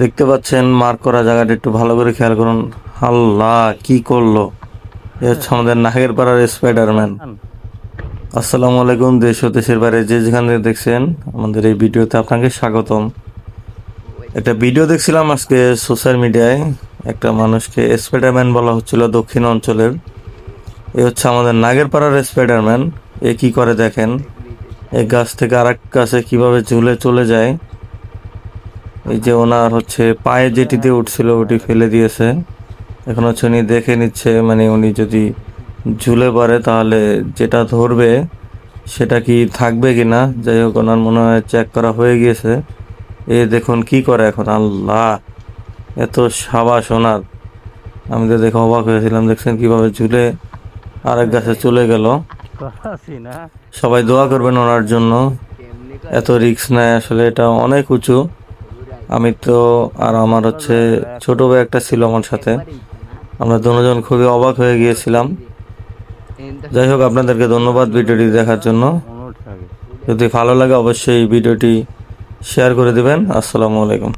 দেখতে পাচ্ছেন মার্ক করা জায়গাটা একটু ভালো করে খেয়াল করুন। আল্লাহ, কি করল? এ হচ্ছে আমাদের নাগের পাড়ার স্পাইডারম্যান আসসালামু আলাইকুম, দেশ ও দেশের বাইরে যে যেখান থেকে দেখছেন, আমাদের এই ভিডিওতে আপনাকে স্বাগতম। একটা ভিডিও দেখছিলাম আজকে সোশ্যাল মিডিয়ায়, একটা মানুষকে স্পাইডারম্যান বলা হচ্ছিল দক্ষিণ অঞ্চলের। এ হচ্ছে আমাদের নাগেরপাড়ার স্পাইডারম্যান এ কি করে দেখেন? এই গাছ থেকে আরেক গাছে কীভাবে ঝুলে চলে যায়? এই যে ওনার হচ্ছে পায়ে যেটিতে উঠছিল ওটি ফেলে দিয়েছে। এখন হচ্ছে উনি দেখে নিচ্ছে মানে উনি যদি ঝুলে পড়ে তাহলে যেটা ধরবে সেটা কি থাকবে কি না যাই হোক ওনার মনে হয় চেক করা হয়ে গিয়েছে। এ দেখুন কি করে এখন আল্লাহ! এত সাবাস ওনার। আমি তো দেখে অবাক হয়েছিলাম দেখছেন কীভাবে ঝুলে আরেক গাছে চলে গেল। সবাই দোয়া করবেন ওনার জন্য। এত রিস্ক নেয় আসলে এটা অনেক উঁচু। আমি তো আর আমার হচ্ছে ছোট ভাই একটা ছিল আমার সাথে। আমরা দুজন খুবই অবাক হয়ে গিয়েছিলাম। যাই হোক, আপনাদেরকে ধন্যবাদ ভিডিওটি দেখার জন্য। যদি ভালো লাগে, অবশ্যই ভিডিওটি শেয়ার করে দিবেন। আসসালামু আলাইকুম।